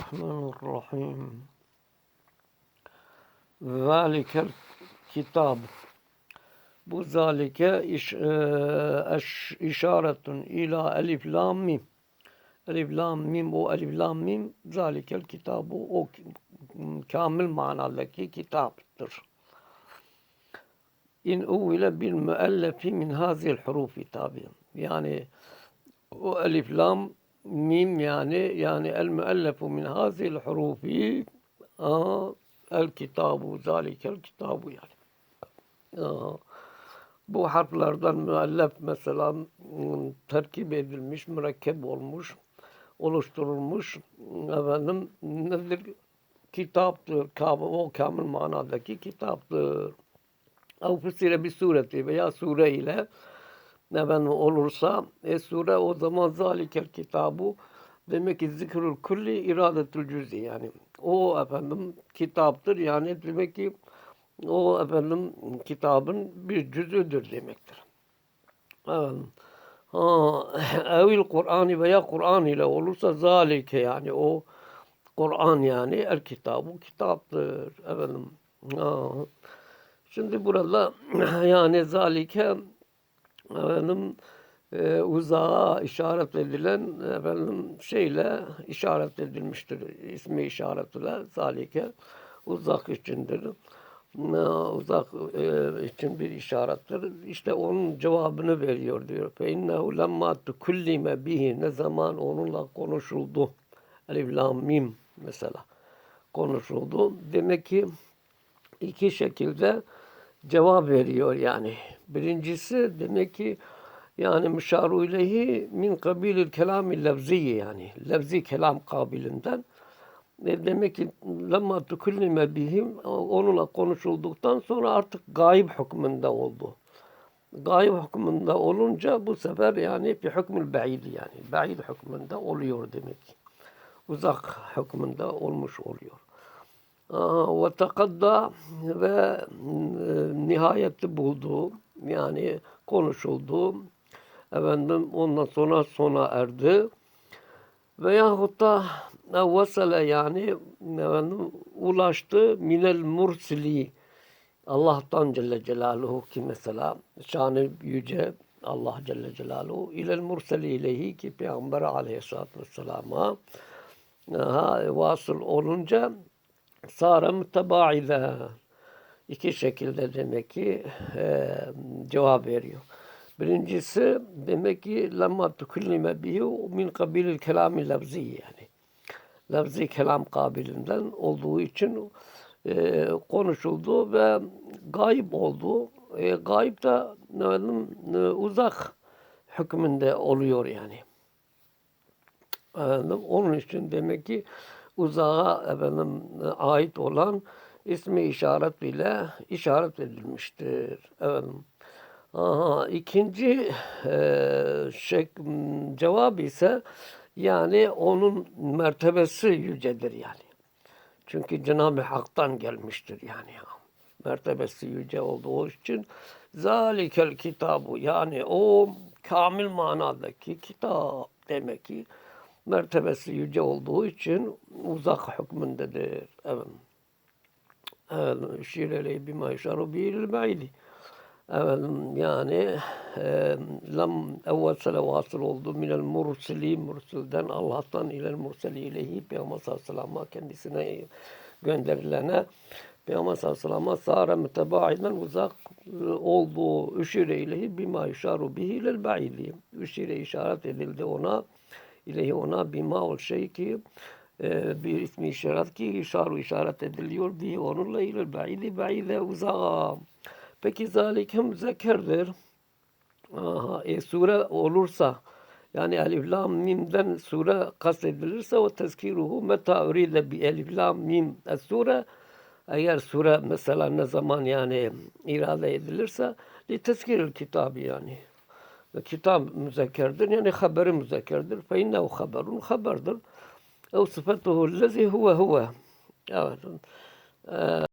Bismillahirrahmanirrahim. Zalikel kitab. Bu zalike iş, e, eş, işaretun ila elif lam mim. Elif lam mim o elif lam mim zalikel kitabu o kamil manadaki kitaptır. İn uvile bil müellefi min hazil hurufi tabi. Yani o elif lam mim yani yani el müellefu min hazil hurufi aa, el kitabu zalikel kitabu yani. Aa, bu harflerden müellef mesela m, terkip edilmiş, mürekkep olmuş, oluşturulmuş efendim nedir? Kitaptır. Kam- O kamil manadaki kitaptır. Ev fısire bir sureti veya sure ile efendim olursa e sure o zaman zalikel kitabu demek ki zikrül kulli iradetül cüzi yani o efendim kitaptır yani demek ki o efendim kitabın bir cüzüdür demektir. Efendim. Ha, evil Kur'an'ı veya Kur'an ile olursa zalike yani o Kur'an yani el kitabı kitaptır. Efendim. Ha. Şimdi burada yani zalike efendim e, uzağa işaret edilen efendim şeyle işaret edilmiştir. İsmi işaretiyle zalike uzak içindir. E, Uzak e, için bir işarettir. İşte onun cevabını veriyor diyor. Fe innehu lemma tukullime bihi ne zaman onunla konuşuldu. Elif lam mim mesela konuşuldu. Demek ki iki şekilde cevap veriyor yani. Birincisi demek ki yani müşaru ileyhi min kabilil kelami levziyi yani. Levzi kelam kabilinden. E demek ki lemma tukullime bihim onunla konuşulduktan sonra artık gayb hükmünde oldu. Gayb hükmünde olunca bu sefer yani bir hükmül ba'id yani. Ba'id hükmünde oluyor demek ki. Uzak hükmünde olmuş oluyor. Aa, Ve tekadda ve e, nihayeti buldu. Yani konuşuldu. Efendim ondan sonra sona erdi. Veyahut da vesele yani efendim, ulaştı minel mursili Allah'tan Celle Celaluhu ki mesela şanı yüce Allah Celle Celaluhu ilel murseli ileyhi ki Peygamber Aleyhisselatü Vesselam'a ha, vasıl olunca sara mütebaide iki şekilde demek ki e, cevap veriyor. Birincisi demek ki lemma tukullime bihi min kabilil kelami lafzi yani. Lafzi kelam kabilinden olduğu için e, konuşuldu ve gayb oldu. E, gayb da efendim, e, uzak hükmünde oluyor yani. Efendim, onun için demek ki uzağa efendim ait olan ismi işaret ile işaret edilmiştir. Efendim. Aha, ikinci e, şey, cevap ise yani onun mertebesi yücedir yani. Çünkü Cenab-ı Hak'tan gelmiştir yani. Mertebesi yüce olduğu için zalikel kitabu yani o kamil manadaki kitap demek ki mertebesi yüce olduğu için uzak hükmündedir. Evet. Evet, şireli bima işaru bil ba'idi. Evet, yani e, lam evvel sele vasıl oldu minel mursili mursilden Allah'tan ilel murseli ileyhi Peygamber sallallahu kendisine gönderilene Peygamber sallallahu sara mütebaiden uzak olduğu üşire ileyhi bima işaru bihi ilel ba'idi. Üşire işaret edildi ona ileyhi ona bima ol şey ki e, bir ismi işaret ki işaru işaret ediliyor bir onunla ilel ba'idi ba'ide uzağa. Peki zalikem müzekkerdir. Aha, e, sure olursa yani elif lam mimden sure kastedilirse o tezkiruhu meta uride bi elif lam mim es sure eğer sure mesela ne zaman yani irade edilirse li tezkiril kitabı yani ve kitap müzekkerdir yani haberi müzekkerdir fe innehu haberun haberdir. Ev sıfatuhu lezi huve huve. Evet. Ee,